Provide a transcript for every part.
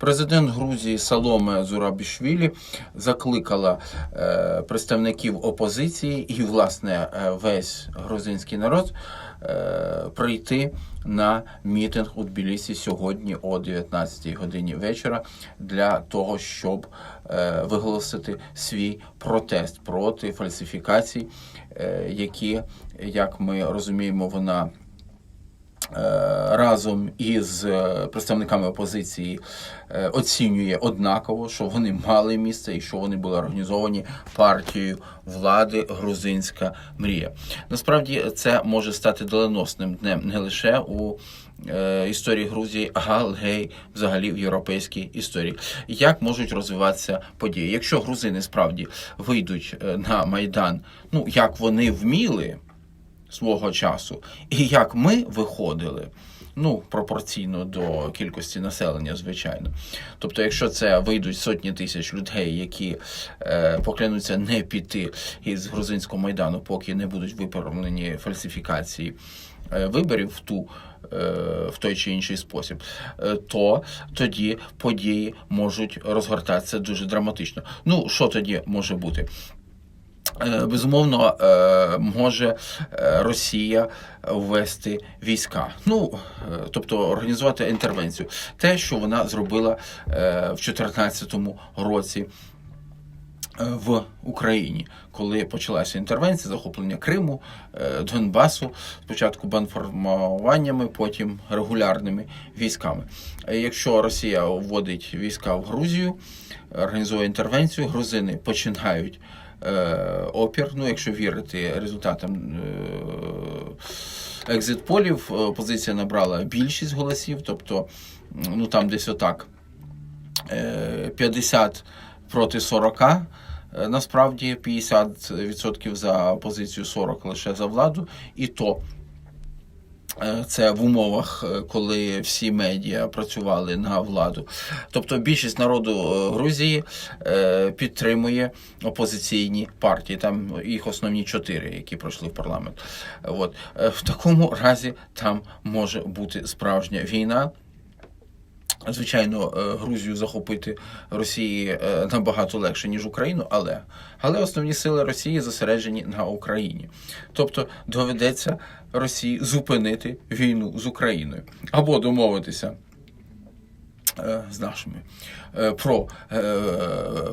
Президент Грузії Саломе Зурабішвілі закликала е, представників опозиції і, власне, е, весь грузинський народ е, прийти на мітинг у Тбілісі сьогодні о 19 годині вечора для того, щоб виголосити свій протест проти фальсифікацій, які, як ми розуміємо, вона разом із е, представниками опозиції е, оцінює однаково, що вони мали місце і що вони були організовані партією влади Грузинська мрія. Насправді це може стати доленосним днем не лише у е, історії Грузії, а й взагалі в європейській історії. Як можуть розвиватися події? Якщо грузини справді вийдуть е, на майдан, ну як вони вміли свого часу, і як ми виходили. Ну, пропорційно до кількості населення, звичайно. Тобто, якщо це вийдуть сотні тисяч людей, які е, поклянуться не піти із грузинського майдану, поки не будуть виправлені фальсифікації е, виборів в ту. е, В той чи інший спосіб, е, то тоді події можуть розгортатися дуже драматично. Ну, що тоді може бути? Е, Безумовно, е, може е, Росія ввести війська, ну тобто організувати інтервенцію. Те, що вона зробила в 2014 році. Е, В Україні, коли почалася інтервенція, захоплення Криму, е, Донбасу, спочатку бандформуваннями, потім регулярними військами. Е, Якщо Росія вводить війська в Грузію, організує інтервенцію, грузини починають опір. Ну, якщо вірити результатам екзит-полів, опозиція набрала більшість голосів, тобто ну там десь отак е, 50 проти 40. е, Насправді 50% за опозицію, 40 лише за владу, і то Е, Це в умовах, е, коли всі медіа працювали на владу. Тобто більшість народу Грузії підтримує опозиційні партії. Там їх основні чотири, які пройшли в парламент. От. В такому разі там може бути справжня війна. Звичайно, е, Грузію захопити Росії е, набагато легше, ніж Україну, але, але основні сили Росії зосереджені на Україні. Тобто доведеться Росії зупинити війну з Україною або домовитися е, з нашими про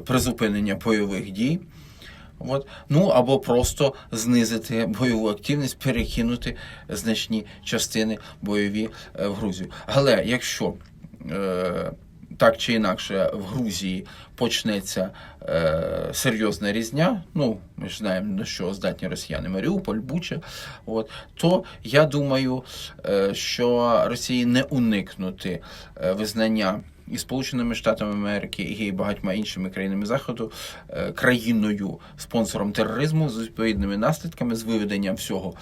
призупинення бойових дій. От. Ну або просто знизити бойову активність, перекинути значні частини бойові в Грузію. Але якщо так чи інакше в Грузії почнеться е, серйозна різня, ну ми ж знаємо, на що здатні росіяни. Маріуполь, Буча, от, то я думаю, е, що Росії не уникнути е, визнання і Сполученими Штатами Америки, і багатьма іншими країнами Заходу е, країною спонсором тероризму з відповідними наслідками, з виведенням всього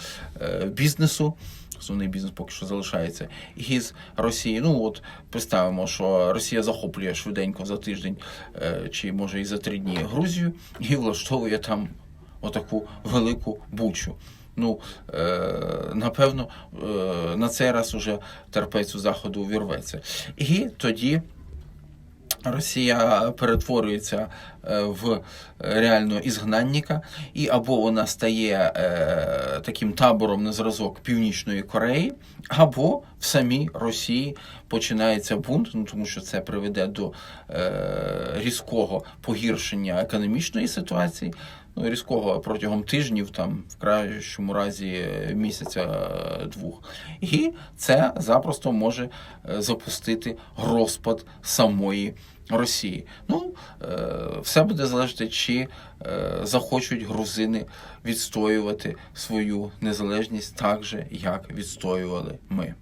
е, бізнесу. Основний бізнес поки що залишається із Росії. Ну от представимо, що Росія захоплює швиденько за тиждень е, чи може і за три дні Грузію і влаштовує там отаку велику бучу. Ну, е, напевно, е, на цей раз уже терпець у заходу увірветься. І тоді Росія перетворюється в реального ізгнанника, і або вона стає е, таким табором на зразок Північної Кореї, або в самій Росії починається бунт, ну тому що це приведе до е, різкого погіршення економічної ситуації. Ну, різкого протягом тижнів, там в кращому разі місяця е, двох, і це запросто може е, запустити розпад самої Росії. Ну, е, все буде залежати, чи е, захочуть грузини відстоювати свою незалежність так же, як відстоювали ми.